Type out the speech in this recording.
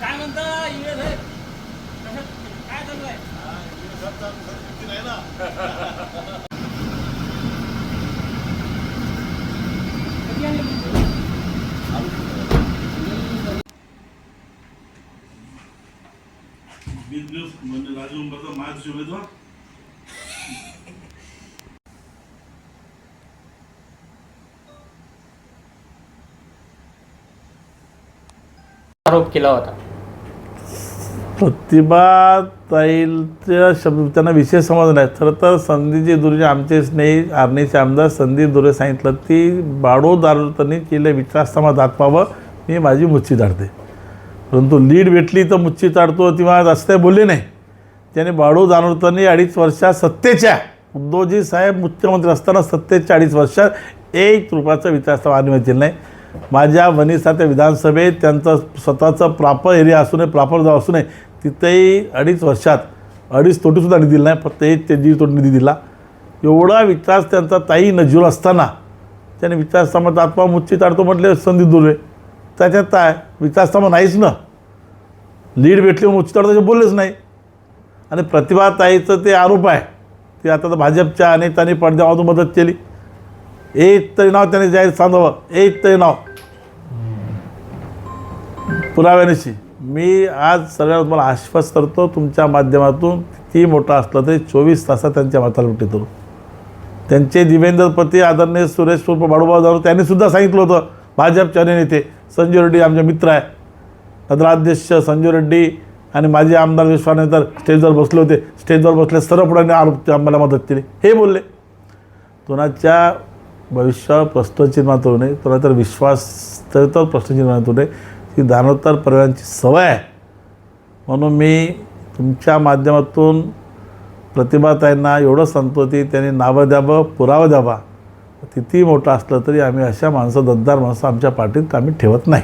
काय म्हणता? साहेब कशात- काय चालू आहे आले म्हणजे? बिझनेस म्हणजे राजू उंबरचा माझ उमेदवार. आरोप केला होता. प्रतिभाताईच्या शब्द त्यांना विशेष समज नाही. खरं तर संदीपजी दुर्जे आमचे स्नेही आरणीचे आमदार संदीप दुर्जे सांगितलं ती बाडो दारुतनी केले दात दाखवावं मी माझी मुच्छी ताडते परंतु लीड भेटली तर मुच्छी ताडतो तेव्हा रस्ते बोलले नाही. त्याने बाडो दानोरतांनी अडीच वर्षात सत्तेच्या उद्धवजी साहेब मुख्यमंत्री असताना सत्तेच्या अडीच वर्षात एक रुपयाचा विचारस्थान अनुमती नाही. माझ्या वनिसाच्या विधानसभेत त्यांचं स्वतःचं प्रॉपर एरिया असू नये प्रॉपर जाव असू नये तिथेही अडीच वर्षात अडीच तोटीसुद्धा निधी दिला नाही फक्त एक ते दीड तोटी निधी दिला. एवढा विकास त्यांचा ताई नजूर असताना त्याने विकासस्थामात आत्मा मुच्ची ताडतो म्हटले संदीप दुर्वे त्याच्यात काय? विकासस्थामा नाहीच ना. लीड भेटली म्हणून मुच्ची ताडतो बोललेच नाही. आणि प्रतिभाताईचं ते आरोप आहे. ते आता तर भाजपच्या अनेकांनी पडद्यामधून मदत केली. एक तरी नाव त्याने जाहीर सांगावं. एक तरी नाव. पुराव्यानिशी. मी आज सगळ्यांना तुम्हाला आश्वास करतो तुमच्या माध्यमातून किती मोठा असलं तरी चोवीस तासात त्यांच्या माताला उठी त्यांचे त्यांचे दिवेंद्रपती आदरणीय सुरेश उर्फ बाळूभाऊ जाधव त्यांनी सुद्धा सांगितलं होतं. भाजपचे अने नेते संजय रेड्डी आमचे मित्र आहे. नगराध्यक्ष संजय रेड्डी आणि माजी आमदार विश्वाने तर स्टेजवर बसले होते. स्टेजवर बसले सर्व पुढे आरोप आम्हाला मदत केली. हे बोलले. कोणाच्या भविष्यावर प्रश्नचिन्ह होऊ नये. कोणा तर विश्वास तर तर होऊ नये. ही दानोत्तर पर्यायांची सवय आहे. म्हणून मी तुमच्या माध्यमातून प्रतिभाताईंना एवढं सांगतो ती त्यांनी नावं द्यावं पुरावं द्यावा. किती मोठं असलं तरी आम्ही अशा माणसं दद्दार माणसं आमच्या पाठीत आम्ही ठेवत नाही.